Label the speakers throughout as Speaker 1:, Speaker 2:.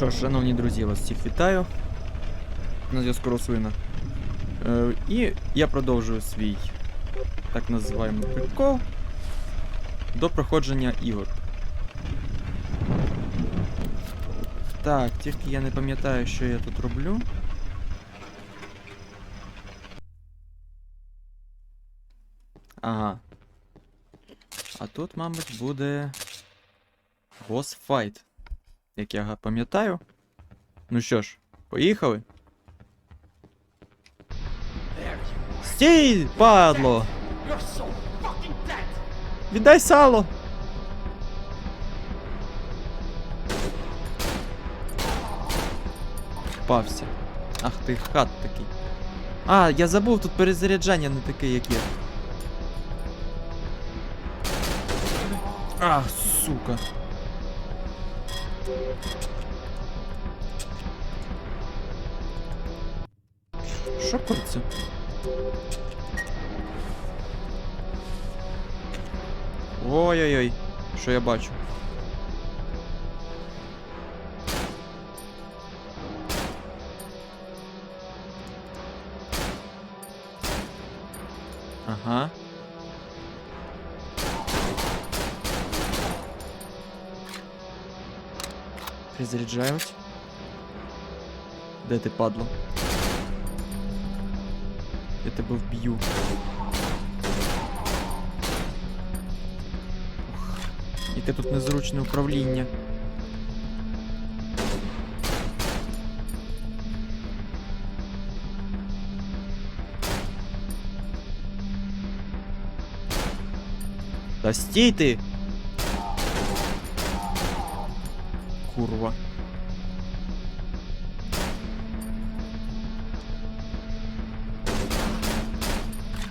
Speaker 1: що ж, шановні друзі, вас всіх вітаю. На зв'язку Рослина. Е, і я продовжую свій так називаємо прикол до проходження ігор. Так, тільки я не пам'ятаю, що я тут роблю. Ага. А тут, мабуть, буде босс файт. Як я пам'ятаю. Ну що ж, поїхали. Стій, падло! Віддай сало! Впався. Ах ти хат такий. А, я забув, тут перезаряджання не таке, як є. Ах, сука. Що коїться? Ой-ой-ой, що я бачу? Перезаряджають. Де ти падло? Я тебе вб'ю. Яке тут незручне управління. Та стій ти! Курва.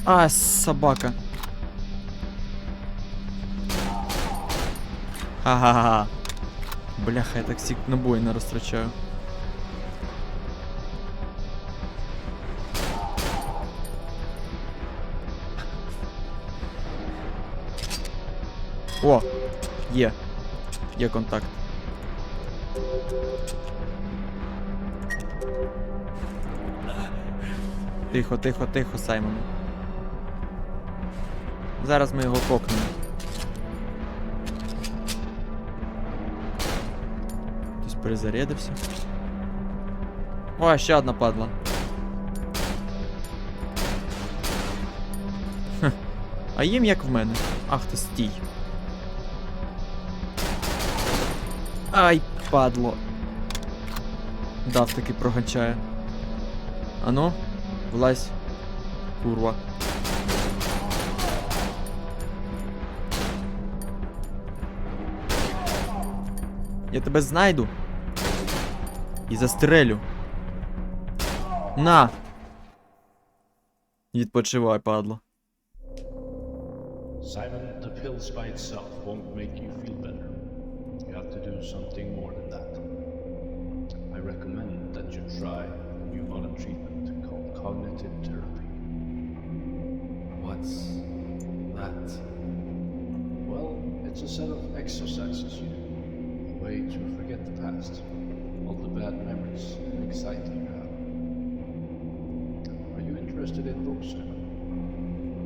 Speaker 1: А, собака. Ага. Бляха, я так сік набої не розтрачаю. О! Є. Є контакт. Тихо, тихо, тихо, Саймон. Зараз ми його кокнемо. Хтось перезарядився. О, ще одна падла. Хех. А їм як в мене. Ах ти стій. Ай, падло. Дав таки прогачає. Ану, влазь. Курва. Я тебе знайду. І застрелю. На! Відпочивай, падло.
Speaker 2: Simon, the pills by itself won't make you feel better. You have to do something more than that. I recommend that you try a new modern treatment called cognitive therapy.
Speaker 3: What's that?
Speaker 2: Well, it's a set of exercises you do, a way to forget the past, all the bad memories and anxiety you have. Are you interested in books, Simon?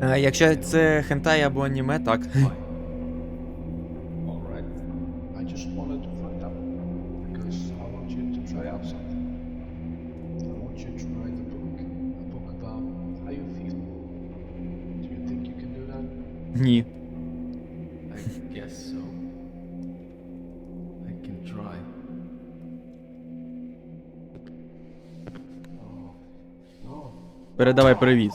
Speaker 1: Е, якщо це хентай або аніме, так.
Speaker 2: You out something. I want you to write a book, a book about how you feel. Do you think you can do that?
Speaker 1: Ні.
Speaker 3: I guess so. I can try.
Speaker 1: Передавай привіт.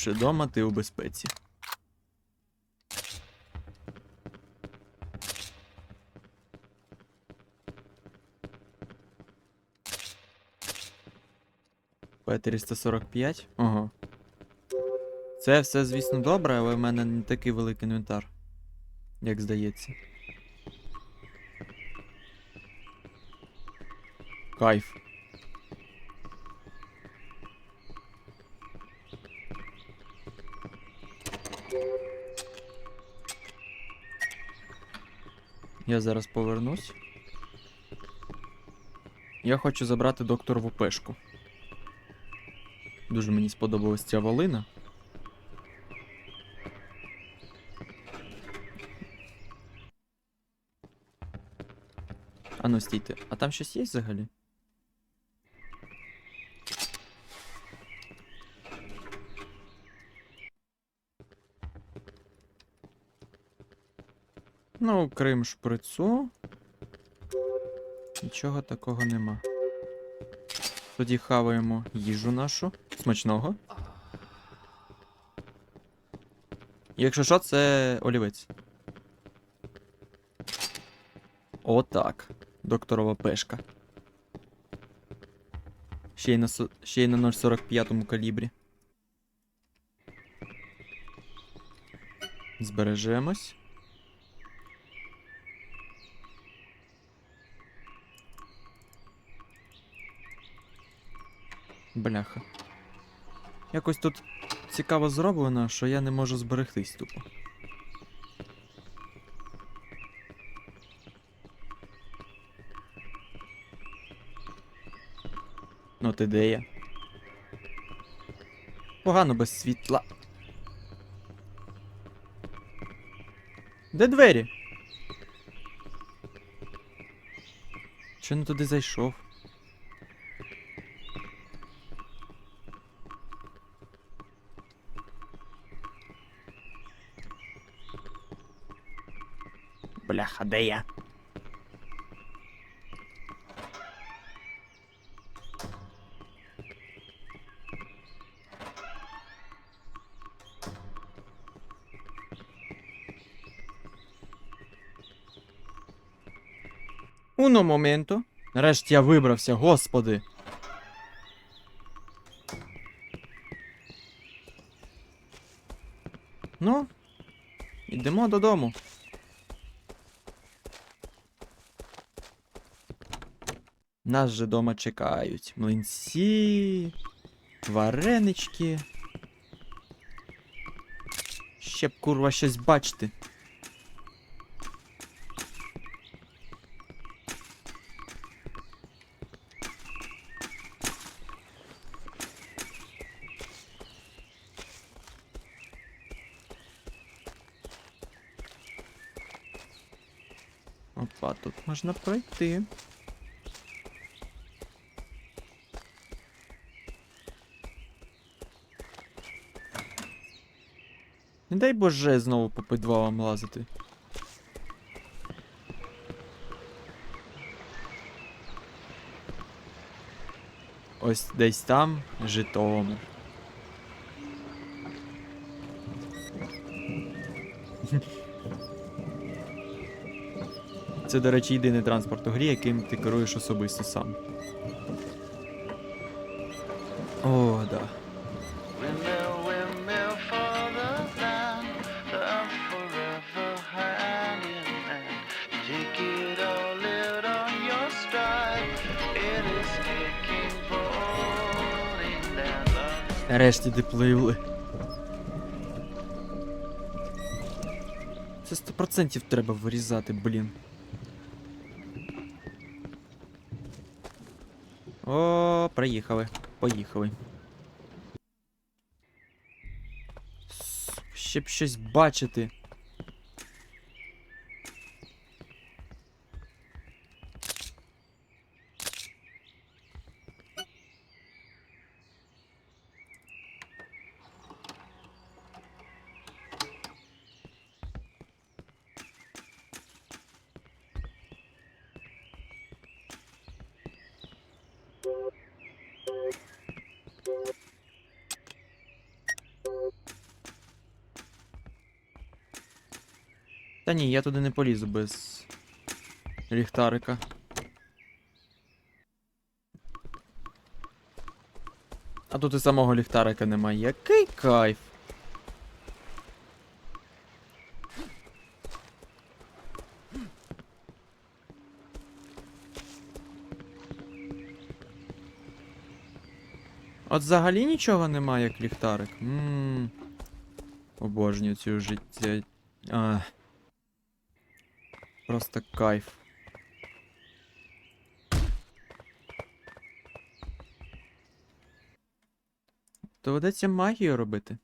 Speaker 1: Лише дома ти у безпеці. П-345? Ага. Це все, звісно, добре, але в мене не такий великий інвентар, як здається. Кайф. Я зараз повернусь. Я хочу забрати докторову пешку. Дуже мені сподобалась ця волина. А ну стійте, а там щось є взагалі? Ну, крім шприцу. Нічого такого нема. Тоді хаваємо їжу нашу. Смачного. Якщо що, це олівець. Отак. Докторова пешка. Ще й на, ще й на 0,45 калібрі. Збережемось. Бляха. Якось тут цікаво зроблено, що я не можу зберегтись тупо. Ну ти де я? Погано без світла. Де двері? Чи не туди зайшов? Бляха, де я? Уно моменту. Нарешті я вибрався, господи. Ну, йдемо додому. Нас же дома чекають. Млинці, варенички. Ще б курва щось бачити. Опа, тут можна пройти. Не дай боже знову по підвалам лазити. Ось десь там Житомир. Це, до речі, єдиний транспорт у грі, яким ти керуєш особисто сам. О, да. Нарешті допливли. Це 100% треба вирізати, блін. О, приїхали. Поїхали. Ще б щось бачити. Та ні, я туди не полізу без ліхтарика. А тут і самого ліхтарика немає. Який кайф. От взагалі нічого немає, як ліхтарик. Ммм. Обожнюю цю життя. А. Просто кайф. Доведеться магію робити.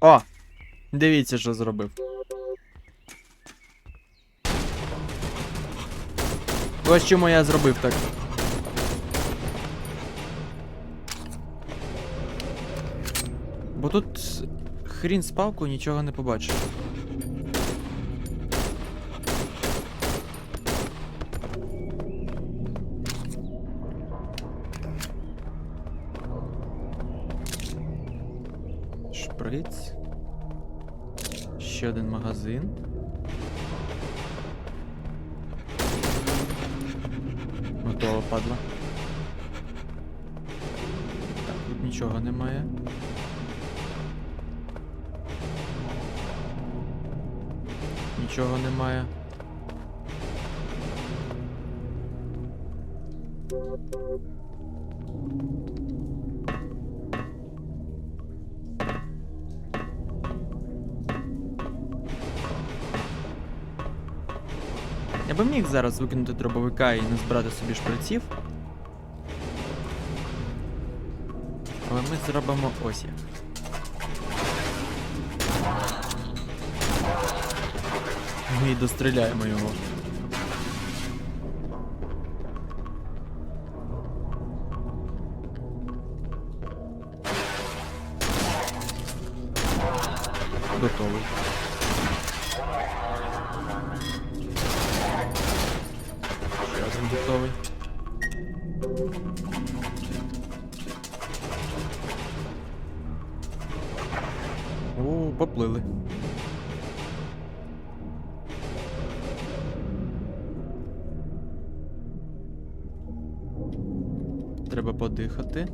Speaker 1: О! Дивіться, що зробив. Ось чому я зробив так. Бо тут хрін з нічого не побачиш. gesehen. Я би міг зараз викинути дробовика і не збирати собі шприців. Але ми зробимо ось як. Ми достріляємо його. О, поплили. Треба подихати.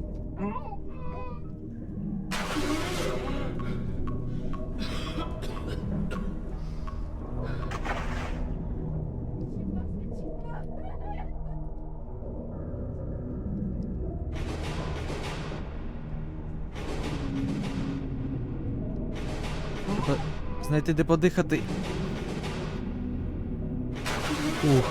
Speaker 1: Знайти де подихати. Ух.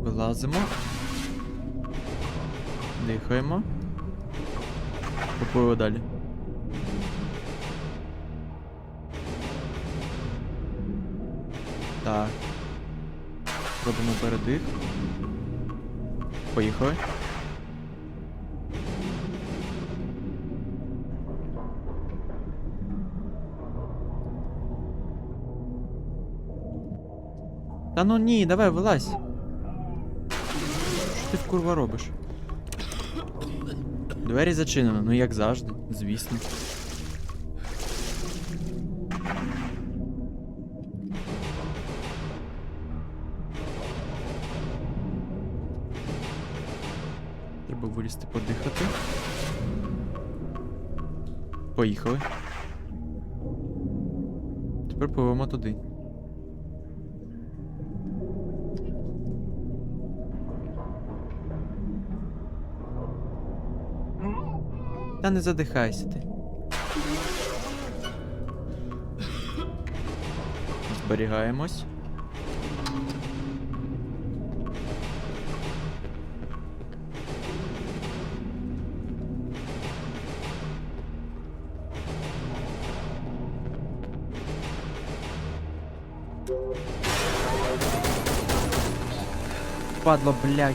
Speaker 1: Вилазимо. Дихаємо. Попливо далі. Так. Робимо передих. Поїхали. Та ну ні, давай вилазь. Що ти в курва робиш? Двері зачинено, ну як завжди, звісно. Треба вилізти подихати. Поїхали. Тепер пливемо туди. Та не задихайся ти. Зберігаємось. Падло, блядь.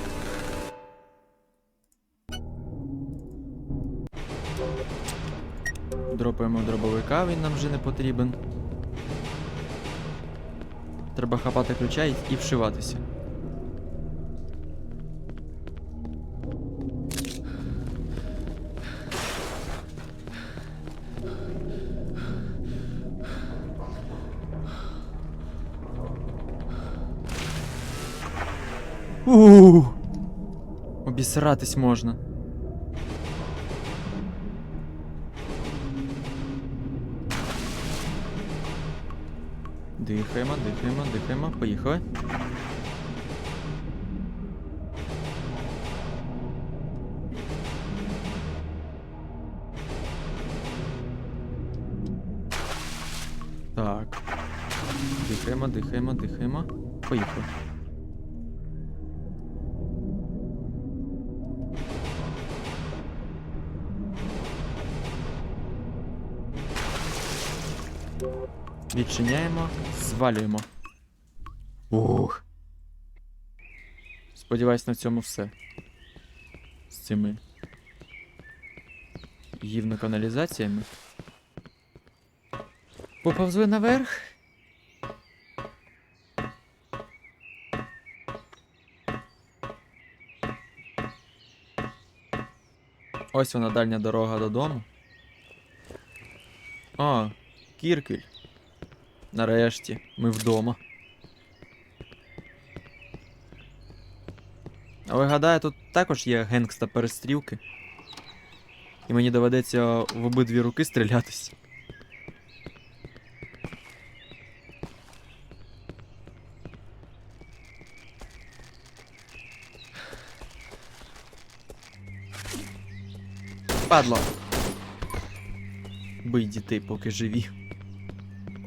Speaker 1: Дропаємо дробовика, він нам вже не потрібен. Треба хапати ключа і вшиватися. обісратись можно Дихаємо, дихаємо, дихаємо, поїхали. Так. Дихаємо, дихаємо, дихаємо. Поїхали. Відчиняємо, звалюємо. Ух. Сподіваюсь, на цьому все. З цими гівноканалізаціями. Поповзли наверх. Ось вона дальня дорога додому. О, Кіркель. Нарешті, ми вдома. Але гадаю, тут також є генгста перестрілки. І мені доведеться в обидві руки стрілятись. Падло. Бий дітей, поки живі.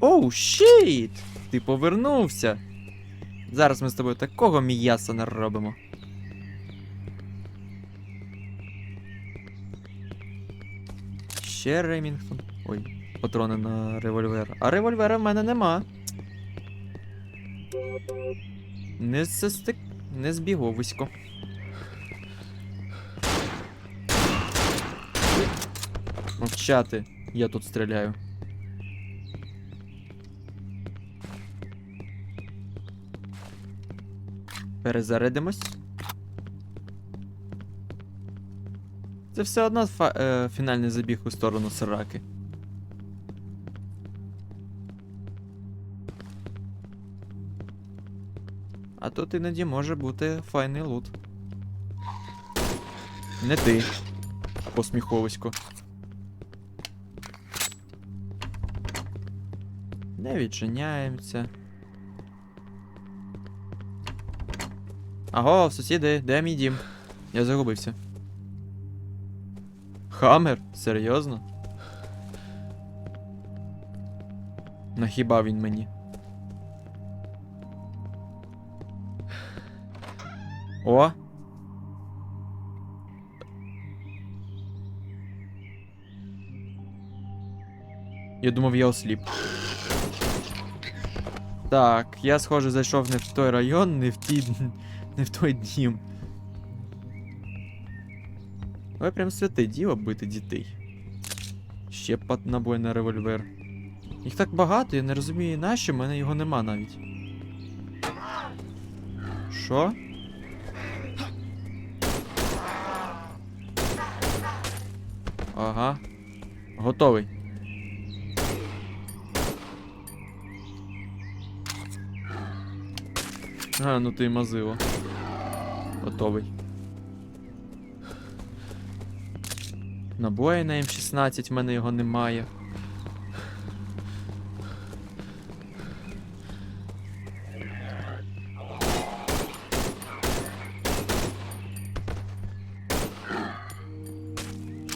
Speaker 1: Оу, щіт! Ти повернувся. Зараз ми з тобою такого м'яса наробимо. Ще Ремінгтон. Ой, патрони на револьвер. А револьвера в мене нема. Не застик... Не збіговисько. Мовчати. Я тут стріляю. Перезарядимось. Це все одно фа- е, фінальний забіг у сторону Сараки. А тут іноді може бути файний лут. Не ти. Посміховисько. Не відчиняємося. Аго, сусіди, де мій дім? Я загубився. Хаммер? Серйозно? На хіба він мені? О! Я думав, я осліп. Так, я схоже зайшов не в той район, не в ті. Не в той дім. Ви прям святе діло бити дітей. Ще набой на револьвер. Їх так багато, я не розумію, нащо, в мене його нема навіть. Що? Ага. Готовий. А, ну ти мазило. Готовий. Набої на М16, в мене його немає.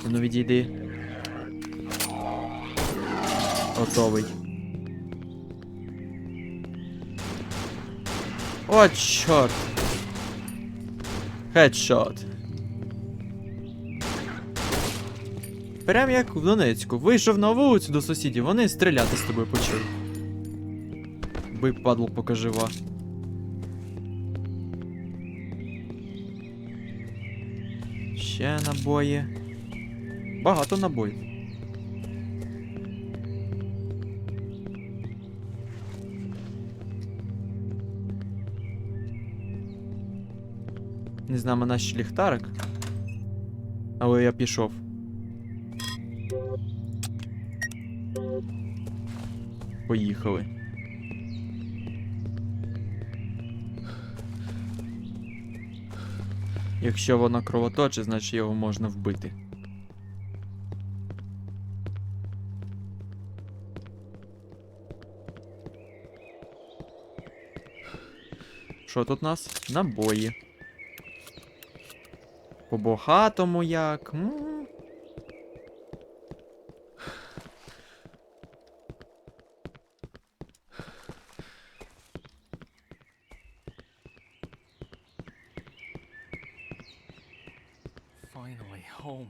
Speaker 1: Ну відійди. Готовий. О, чорт. Хедшот. Прям як в Донецьку. Вийшов на вулицю до сусідів, вони стріляти з тобою почали. Би падло, поки жива. Ще набої. Багато набоїв. Не знаю, мене ще ліхтарик. Але я пішов. Поїхали. Якщо воно кровоточить, значить його можна вбити. Що тут у нас? Набої. По-багатому як. М.
Speaker 3: Finally home.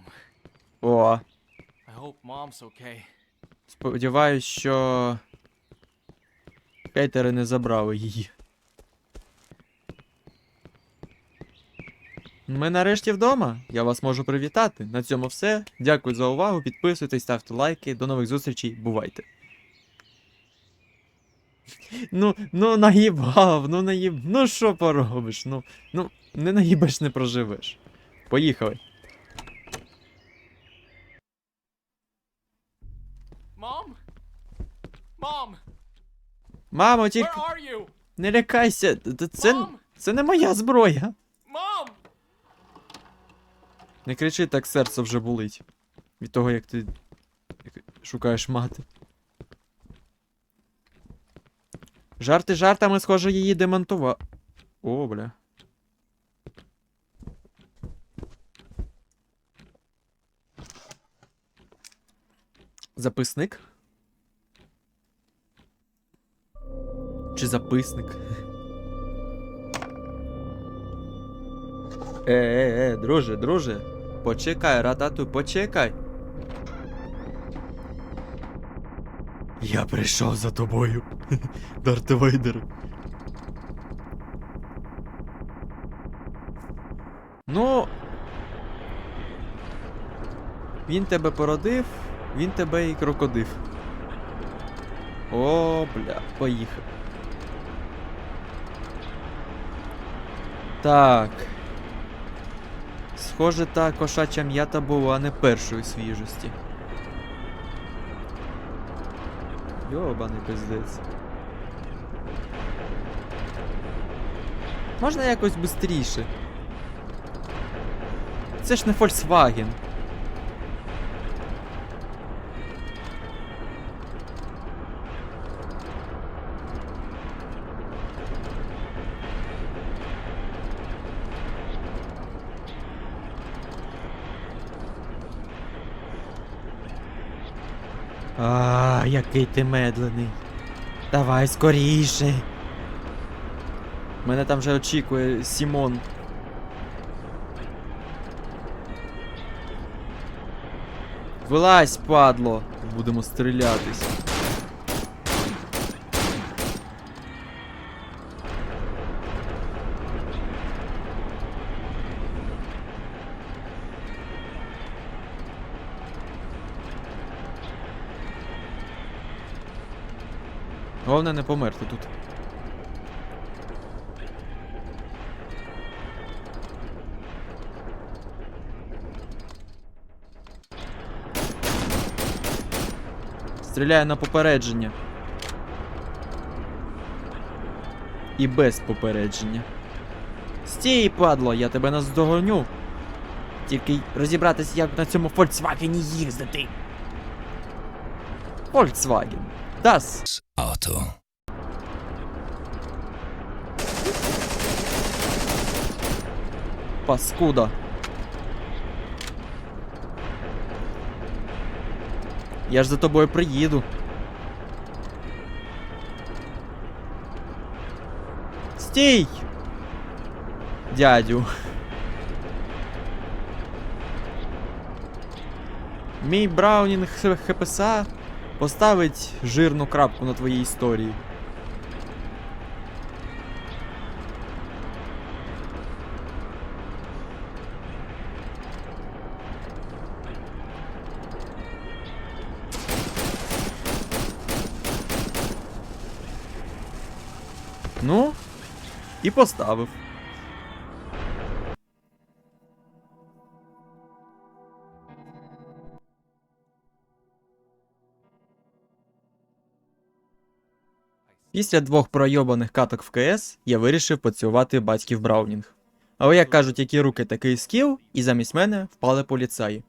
Speaker 1: О, сподіваюсь, що. Хейтери не забрали її. Ми нарешті вдома. Я вас можу привітати. На цьому все. Дякую за увагу. Підписуйтесь, ставте лайки. До нових зустрічей. Бувайте. Ну, ну наїбав, ну наїб. Ну що поробиш? Ну, ну, не наїбеш, не проживеш. Поїхали.
Speaker 3: Mom? Mom!
Speaker 1: Мамо, тільки не лякайся. Це, це не моя зброя. Не кричи, так серце вже болить. Від того, як ти шукаєш мати. Жарти жартами, схоже, її демонтував. О, бля. Записник? Чи записник? Е, е, е, друже, друже. Почекай, ратату, почекай. Я прийшов за тобою. Дарт Вейдер. Ну. Він тебе породив, він тебе і крокодив. О, бля, поїхав. Так. Схоже, та кошача м'ята була не першої свіжості. Йобаний пиздець. Можна якось швидше? Це ж не Volkswagen. А, який ти медлений. Давай скоріше. Мене там вже очікує Сімон. Вилазь, падло. Будемо стрілятись. Головне не померти тут. Стріляю на попередження. І без попередження. Стій, падло, я тебе наздогоню. Тільки розібратися, як на цьому Volkswagen їздити. Volkswagen. Das
Speaker 4: Auto.
Speaker 1: Паскуда. Я ж за тобою приїду. Стій! Дядю. Мій Браунінг ХПСА поставить жирну крапку на твоїй історії. Ну, і поставив. Після двох пройобаних каток в КС я вирішив поцілувати батьків Браунінг. Але як кажуть, які руки, такий скіл, і замість мене впали поліцаї.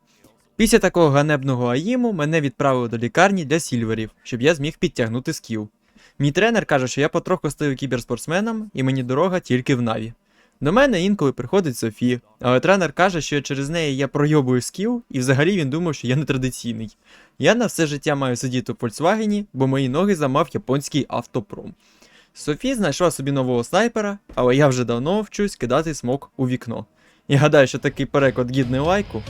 Speaker 1: Після такого ганебного аїму мене відправили до лікарні для сільверів, щоб я зміг підтягнути скіл. Мій тренер каже, що я потроху стаю кіберспортсменом, і мені дорога тільки в Наві. До мене інколи приходить Софі, але тренер каже, що через неї я пройобую скіл, і взагалі він думав, що я нетрадиційний. Я на все життя маю сидіти в Volkswagen, бо мої ноги замав японський автопром. Софі знайшла собі нового снайпера, але я вже давно вчусь кидати смок у вікно. І гадаю, що такий переклад гідний лайку.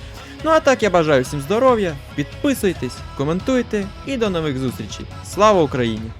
Speaker 1: Ну а так я бажаю всім здоров'я, підписуйтесь, коментуйте і до нових зустрічей. Слава Україні!